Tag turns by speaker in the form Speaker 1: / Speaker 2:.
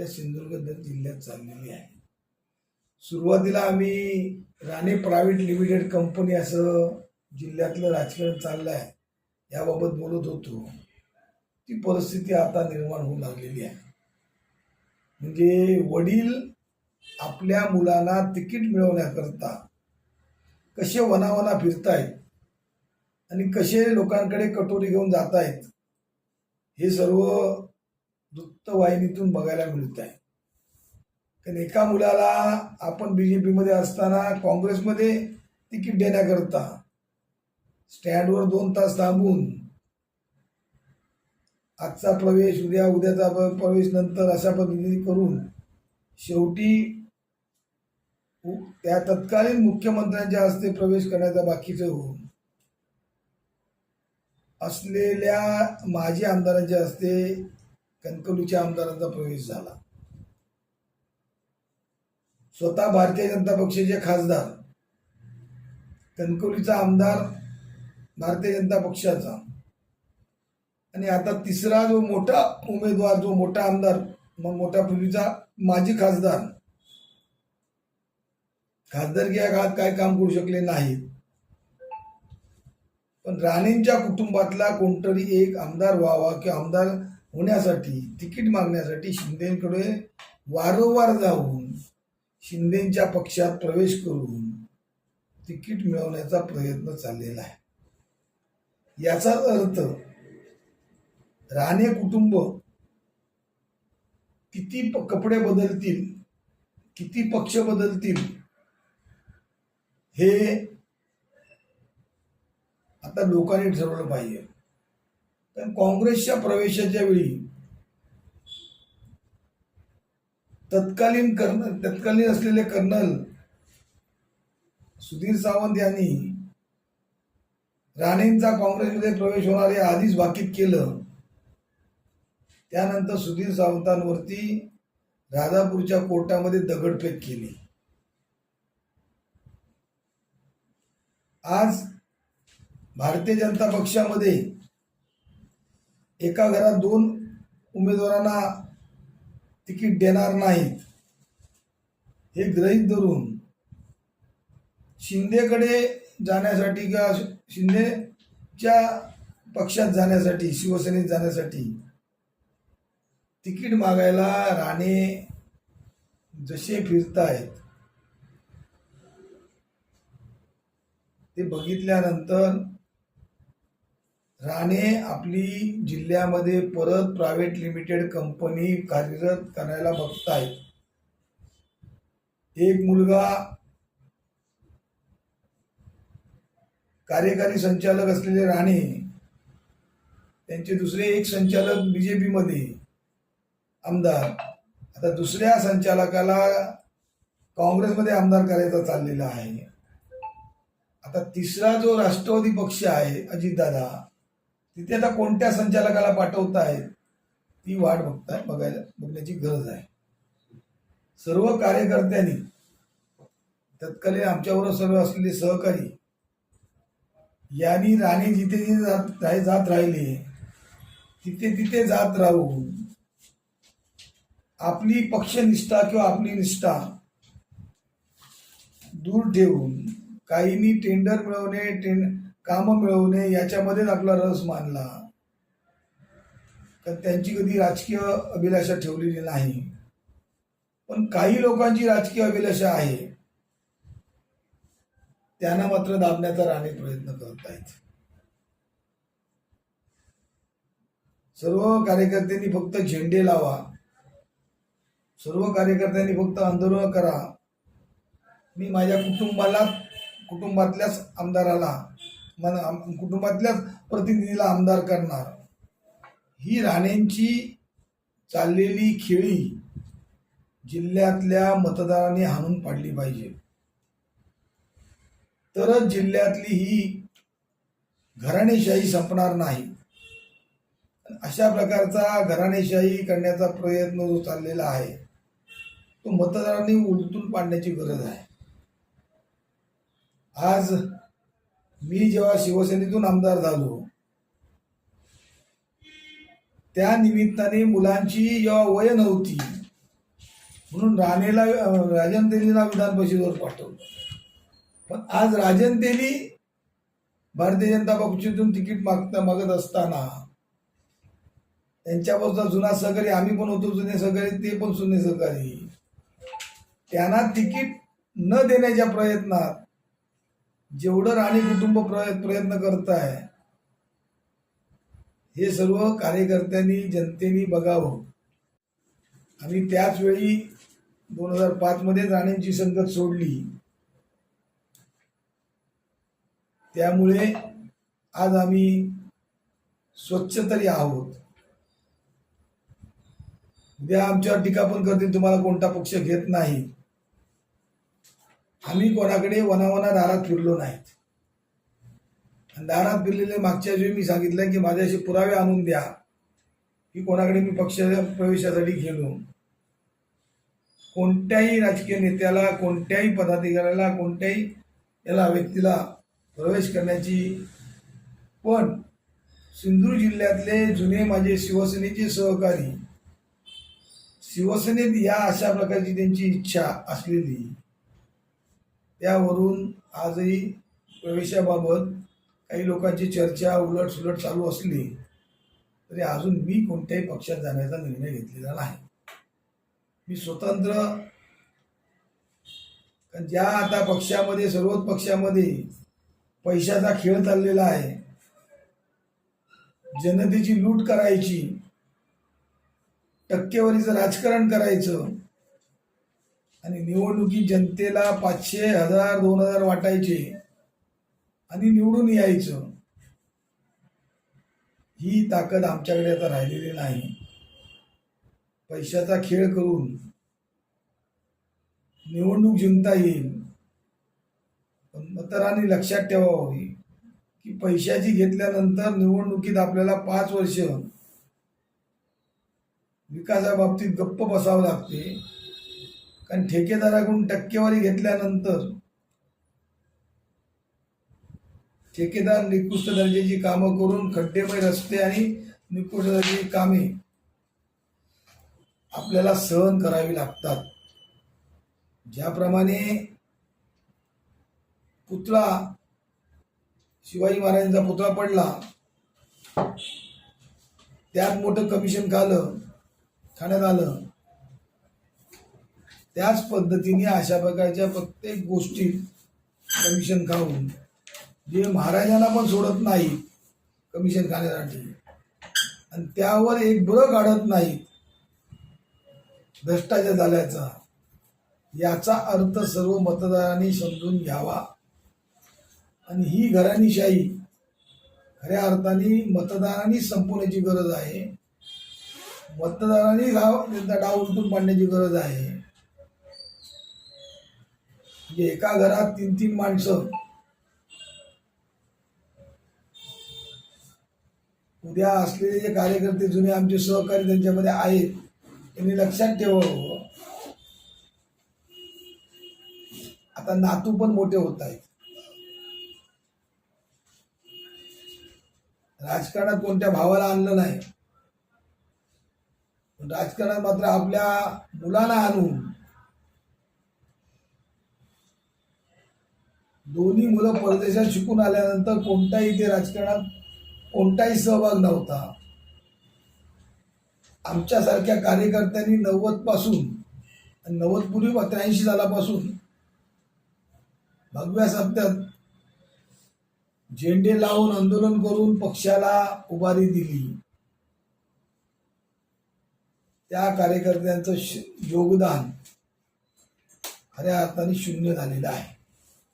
Speaker 1: आपल्या सिंधुदुर्ग जिल्ह्यात चाललेली आहे. सुरुवातीला आम्ही राणे प्रायव्हेट लिमिटेड कंपनी असं जिल्ह्यातलं राजकारण चाललं आहे. याबाबत बोलत होतो. ती परिस्थिती आता निर्माण होऊ लागलेली आहे. म्हणजे वडील आपल्या मुलांना तिकीट मिळवण्याकरता कसे वनावना फिरतायत आणि कसे लोकांकडे कटोरी घेऊन जात आहेत हे सर्व वाहिनीतून बघायला मिळत आहे कारण एका मुलाला आपण बी जे पीमध्ये असताना काँग्रेसमध्ये तिकीट देण्याकरता स्टँडवर दोन तास थांबून आजचा प्रवेश उद्या उद्याचा प्रवेश नंतर अशा पद्धतीने करून शेवटी त्या तत्कालीन मुख्यमंत्र्यांच्या हस्ते प्रवेश करण्याचा बाकीचं होऊन असलेल्या माजी आमदारांच्या हस्ते कणकवलीच्या आमदारांचा प्रवेश झाला. स्वतः भारतीय जनता पक्षाचे खासदार कणकवलीचा आमदार भारतीय जनता पक्षाचा. आणि आता तिसरा जो मोठा उमेदवार जो मोठा आमदार मग मोठ्या पूर्वीचा माजी खासदार. खासदारकी या काळात काय काम करू शकले नाही पण राणेंच्या कुटुंबातला कोणतरी एक आमदार व्हावा किंवा आमदार होण्यासाठी तिकीट मागण्यासाठी शिंदेकडे वारंवार जाऊन शिंदेच्या पक्षात प्रवेश करून तिकीट मिळवण्याचा प्रयत्न चाललेला आहे. याचा अर्थ राणे कुटुंब किती प- कपडे बदलतील किती पक्ष बदलतील हे आता लोकांनी ठरवलं पाहिजे. काँग्रेसच्या प्रवेशाच्या वेळी तत्कालीन कर्नल तत्कालीन असलेले कर्नल सुधीर सावंत यांनी राणेंचा काँग्रेसमध्ये प्रवेश होणार हे आधीच भाकीत केलं. त्यानंतर सुधीर सावंतांवरती राधापूरच्या कोर्टामध्ये दगडफेक केली. आज भारतीय जनता पक्षामध्ये एका घरात दोन उमेदवारांना तिकीट देणार नाहीत हे गृहीत धरून शिंदेकडे जाण्यासाठी किंवा शिंदेच्या पक्षात जाण्यासाठी शिवसेनेत जाण्यासाठी तिकीट मागायला राणे जसे फिरतायत ते बघितल्यानंतर राणे आपली जिल्ह्यामध्ये परत प्रायव्हेट लिमिटेड कंपनी कार्यरत करायला बघतायत. एक मुलगा कार्यकारी संचालक असलेले राणे त्यांचे दुसरे एक संचालक बीजेपी मध्ये आमदार. आता दुसऱ्या संचालकाला काँग्रेसमध्ये आमदार करायचा चाललेला आहे. आता तिसरा जो राष्ट्रवादी पक्ष आहे अजितदादा तिथे आता कोणत्या संचालकाला पाठवतायत ती वाट बघताय बघायला बघण्याची गरज आहे. सर्व कार्यकर्त्यांनी तत्कालीन आमच्याबरोबर सर्व असलेले सहकारी यांनी राणे जिथे जिथे जात जात राहिले तिथे तिथे जात राहून आपली पक्षनिष्ठा किंवा आपली निष्ठा दूर ठेवून काहींनी टेंडर मिळवणे टेंड कामं मिळवणे याच्यामध्येच आपला रस मानला. तर त्यांची कधी राजकीय अभिलाषा ठेवलेली नाही. पण काही लोकांची राजकीय अभिलाषा आहे. त्यांना मात्र दाबण्याचा राणे प्रयत्न करत आहेत सर्व कार्यकर्त्यांनी फक्त झेंडे लावा. सर्व कार्यकर्त्यांनी फक्त आंदोलन करा. मी माझ्या कुटुंबाला कुटुंबातल्याच आमदाराला मन आम- कुटुंबातल्याच प्रतिनिधीला आमदार करणार. ही राणेंची चाललेली खेळी जिल्ह्यातल्या मतदारांनी हाणून पाडली पाहिजे. तरच जिल्ह्यातली ही घराणेशाही संपणार नाही. अशा प्रकारचा घराणेशाही करण्याचा प्रयत्न जो चाललेला आहे तो मतदारांनी उलटून पाडण्याची गरज आहे. आज मी जेव्हा शिवसेनेतून आमदार झालो त्या निमित्ताने मुलांची जेव्हा वय नव्हती म्हणून राणेला राजन तेलीला विधान परिषदेवर पाठवलं. पण आज राजन तेली भारतीय जनता पक्षातून तिकीट मागता मागत असताना त्यांच्यापासून जुना सहकारी आम्ही पण होतो जुने सहकारी ते पण जुने सहकारी त्यांना तिकीट न देण्याच्या प्रयत्नात जेवढं राणे कुटुंब प्रयत्न करत आहे हे सर्व कार्यकर्त्यांनी जनतेने बघावं. आम्ही त्याच वेळी दोन हजार पाच मध्ये राणेंची संगत सोडली. त्यामुळे आज आम्ही स्वच्छ तरी आहोत. उद्या आमच्यावर टीका पण करतील तुम्हाला कोणता पक्ष घेत नाही. आम्ही कोणाकडे वनावना दारात फिरलो नाहीत. दारात फिरलेले मागच्या वेळी मी सांगितलं की माझ्याशी पुरावे आणून द्या की कोणाकडे मी पक्ष प्रवेशासाठी गेलो. कोणत्याही राजकीय नेत्याला कोणत्याही पदाधिकाऱ्याला कोणत्याही याला व्यक्तीला प्रवेश करण्याची पण सिंधुदुर्ग जिल्ह्यातले जुने माझे शिवसेनेचे सहकारी शिवसेनेत या अशा प्रकारची त्यांची इच्छा असलेली त्यावरून आजही प्रवेशाबाबत काही लोकांची चर्चा उलट सुलट चालू असली तरी अजून मी कोणत्याही पक्षात जाण्याचा निर्णय घेतलेला नाही. मी स्वतंत्र कारण ज्या आता पक्षामध्ये सर्वच पक्षामध्ये पैशाचा खेळ चाललेला आहे जनतेची लूट करायची टक्केवारीचं राजकारण करायचं आणि निवडणुकीत जनतेला पाचशे हजार दोन हजार वाटायचे आणि निवडून यायचं. ही ताकद आमच्याकडे आता राहिलेली नाही. पैशाचा खेळ करून निवडणूक जिंकता येईल. पण मतदारांनी लक्षात ठेवावं की पैशाची घेतल्यानंतर निवडणुकीत आपल्याला पाच वर्ष विकासाबाबतीत गप्प बसावं लागते. कारण ठेकेदाराकडून टक्केवारी घेतल्यानंतर ठेकेदार निकृष्ट दर्जाची कामं करून खड्डेमय रस्ते आणि निकृष्ट दर्जाची कामे आपल्याला सहन करावी लागतात. ज्याप्रमाणे पुतळा शिवाजी महाराजांचा पुतळा पडला त्यात मोठं कमिशन खालं खाण्यात आलं. त्याच पद्धतीने अशा प्रकारच्या प्रत्येक गोष्टी कमिशन खाऊन जे महाराजांना पण सोडत नाही कमिशन खाण्यासाठी. आणि त्यावर एक बुरं काढत नाही भ्रष्टाचार झाल्याचा याचा अर्थ सर्व मतदारांनी समजून घ्यावा. आणि ही घराणीशाही खऱ्या अर्थाने मतदारांनी संपवण्याची गरज आहे. मतदारांनी गाव त्यांचा डाव उलटून पाडण्याची गरज आहे. की एका घरात तीन तीन माणसं. उद्या असलेले जे कार्यकर्ते जुने आमचे सहकारी त्यांच्यामध्ये आहेत त्यांनी लक्षात ठेवावं. आता नातू पण मोठे होत आहेत. राजकारणात कोणत्या भावाला आणलं नाही? राजकारणात मात्र आपल्या मुलांना आणून दोन्ही मुलं परदेशात शिकून आल्यानंतर कोणताही ते राजकारणात कोणताही सहभाग नव्हता. आमच्यासारख्या कार्यकर्त्यांनी नव्वदपासून नव्वद पूर्वी त्र्याऐंशी सालापासून भगव्या सप्त्यात झेंडे लावून आंदोलन करून पक्षाला उभारी दिली. त्या कार्यकर्त्यांचं श- योगदान खऱ्या अर्थाने शून्य झालेलं आहे.